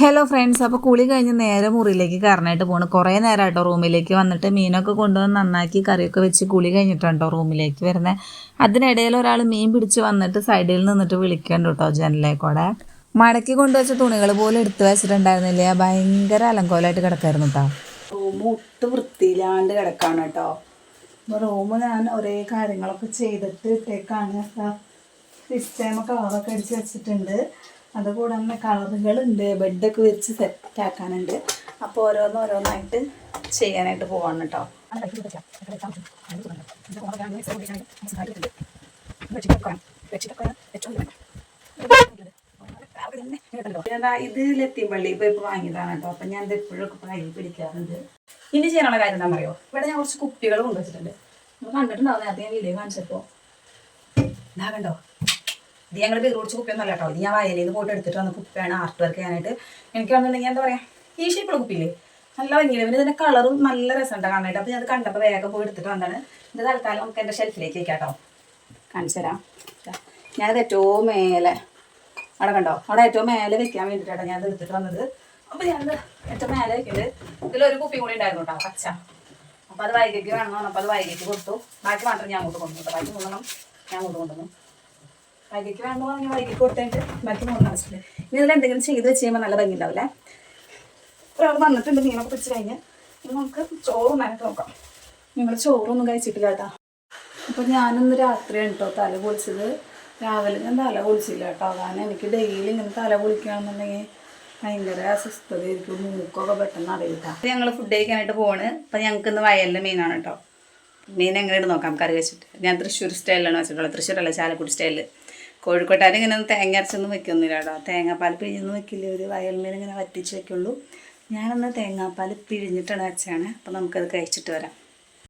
Hello friends അപ്പോൾ കുളി കഴിഞ്ഞ് നേരെ മുറിയിലേക്ക് കയറാനായിട്ട് പോണ്. കുറേ നേരമായിട്ടോ റൂമിലേക്ക് വന്നിട്ട് മീനൊക്കെ കൊണ്ടുവന്ന് നന്നാക്കി കറിയൊക്കെ വെച്ച് കുളി കഴിഞ്ഞിട്ടുണ്ടോ റൂമിലേക്ക് വരുന്നത് അതിനിടയിൽ ഒരാൾ മീൻ പിടിച്ച് വന്നിട്ട് സൈഡിൽ നിന്നിട്ട് വിളിക്കണ്ട കേട്ടോ ജനലേക്കൂടെ മടക്കി കൊണ്ടുവച്ച തുണികൾ പോലും എടുത്തു വെച്ചിട്ടുണ്ടായിരുന്നില്ല? ഭയങ്കര അലങ്കോലമായിട്ട് കിടക്കായിരുന്നു കേട്ടോ റൂം ഒട്ട് വൃത്തിയിലാണ്ട് കിടക്കാണ് കേട്ടോ റൂം ഞാൻ ഒരേ കാര്യങ്ങളൊക്കെ ചെയ്തിട്ട് ഇട്ടേക്കാണ്. സിസ്റ്റമൊക്കെ കളറൊക്കെ അടിച്ച് വെച്ചിട്ടുണ്ട്. അതുകൂടെ തന്നെ കളറുകളുണ്ട്. ബെഡൊക്കെ വെച്ച് സെറ്റാക്കാനുണ്ട് അപ്പോൾ ഓരോന്ന് ഓരോന്നായിട്ട് ചെയ്യാനായിട്ട് പോവാണ് കേട്ടോ ഇതാ ലത്തിപ്പള്ളി ഇപ്പൊ ഇപ്പൊ വാങ്ങിയതാണ് കേട്ടോ അപ്പൊ ഞാൻ ഇത് എപ്പോഴും കയ്യിൽ പിടിക്കാറുണ്ട്. ഇനി ചെയ്യാനുള്ള കാര്യം എന്താ പറയുക ഇവിടെ ഞാൻ കുറച്ച് കുപ്പികൾ കൊണ്ടുവച്ചിട്ടുണ്ട്. നമ്മൾ കണ്ടിട്ടുണ്ടാവും. നേരത്തെ ഞാൻ വീഡിയോ കാണിച്ചപ്പോ. ഇതാ കണ്ടോ? ഇത് ഞങ്ങൾ വീട് കുടിച്ച കുപ്പിയൊന്നും അല്ല കേട്ടോ. ഇത് ഞാൻ വയലിൽ നിന്ന് പോയിട്ട് എടുത്തിട്ട് വന്ന് കുപ്പിയാണ് ആർട്ട് വർക്ക് ചെയ്യാനായിട്ട്. എനിക്ക് വന്നിട്ടുണ്ടെങ്കിൽ എന്താ പറയാ ഈ ഷേപ്പുള്ള കുപ്പിയില്ലേ? നല്ല ഭംഗിയില്ല? പിന്നെ ഇതിന്റെ കളറും നല്ല രസമുണ്ട് കാണാനായിട്ട്. അപ്പോൾ ഞാൻ അത് കണ്ടപ്പോൾ വേഗം പോയി എടുത്തിട്ട് വന്നാണ് ഇത് തൽക്കാലം നമുക്ക് എന്റെ ഷെൽഫിലേക്ക് വെക്കാട്ടോ കേട്ടോ. കാണിച്ചു തരാം. ഞാനത് ഏറ്റവും മേലെ അവിടെ കണ്ടോ? അവിടെ ഏറ്റവും മേലെ വെക്കാൻ വേണ്ടിയിട്ടാണ് ഞാൻ എടുത്തിട്ട് വന്നത്. അപ്പോൾ ഞാനത് ഏറ്റവും മേലെ വെക്കുന്നുണ്ട് ഇതിലൊരു കുപ്പി കൂടി ഉണ്ടായിരുന്നു കേട്ടോ പച്ച. അപ്പോൾ അത് വൈകിക്ക് വേണമെന്ന് പറഞ്ഞപ്പോൾ അത് വൈകിക്ക് കൊടുത്തു. ബാക്കി മാത്രം ഞാൻ അങ്ങോട്ട് കേട്ടോ. ബാക്കി മൂന്നെണ്ണം ഞാൻ അങ്ങോട്ട് കൊണ്ടുവന്നു. വൈകിക്ക് വേണമെന്ന് പറഞ്ഞാൽ വൈകിക്ക് കൊടുത്തിട്ട് ബാക്കി മൂന്ന് ആവശ്യമില്ല ഇനി ഇതിൽ എന്തെങ്കിലും ചെയ്ത് വെച്ച് കഴിയുമ്പോൾ നല്ല ഭംഗി ഉണ്ടാവില്ലേ ഒരാൾ വന്നിട്ടുണ്ട് മീനൊക്കെ പിടിച്ച് കഴിഞ്ഞ്. ഇനി നമുക്ക് ചോറ് നനക്ക് നോക്കാം. നിങ്ങൾ ചോറൊന്നും കഴിച്ചിട്ടില്ല കേട്ടോ. അപ്പോൾ ഞാനൊന്ന് രാത്രിയാണ് കേട്ടോ തല പൊളിച്ചത് രാവിലെ ഞാൻ തല പൊളിച്ചില്ല കേട്ടോ. കാരണം എനിക്ക് ഡെയിലി ഇങ്ങനെ തല പൊളിക്കുകയാണെന്നുണ്ടെങ്കിൽ ഭയങ്കര അസ്വസ്ഥതയായിരിക്കും. മൂക്കൊക്കെ പെട്ടെന്ന് അറിയില്ല. ഞങ്ങൾ ഫുഡ് കഴിക്കാനായിട്ട് പോവാണ്. അപ്പം ഞങ്ങൾക്ക് ഇന്ന് വയലിലെ മീനാണ് കേട്ടോ മീൻ എങ്ങനെ നോക്കാം. കറി വെച്ചിട്ട്. ഞാൻ തൃശ്ശൂർ സ്റ്റൈലാണ് വെച്ചിട്ടുള്ളത്. തൃശ്ശൂരല്ല ചാലക്കുടി സ്റ്റൈലിൽ കോഴിക്കോട്ടുകാർ ഇങ്ങനെ തേങ്ങ അരച്ചൊന്നും വെക്കുന്നില്ല കേട്ടോ. തേങ്ങാപ്പാൽ പിഴിഞ്ഞൊന്നും വെക്കില്ല. ഒരു വയൽ മീൻ ഇങ്ങനെ വറ്റിച്ച് വെക്കുള്ളൂ. ഞാനന്ന് തേങ്ങാപ്പാൽ പിഴിഞ്ഞിട്ടാണ് വെച്ചാണ് അപ്പം നമുക്കത് കഴിച്ചിട്ട് വരാം.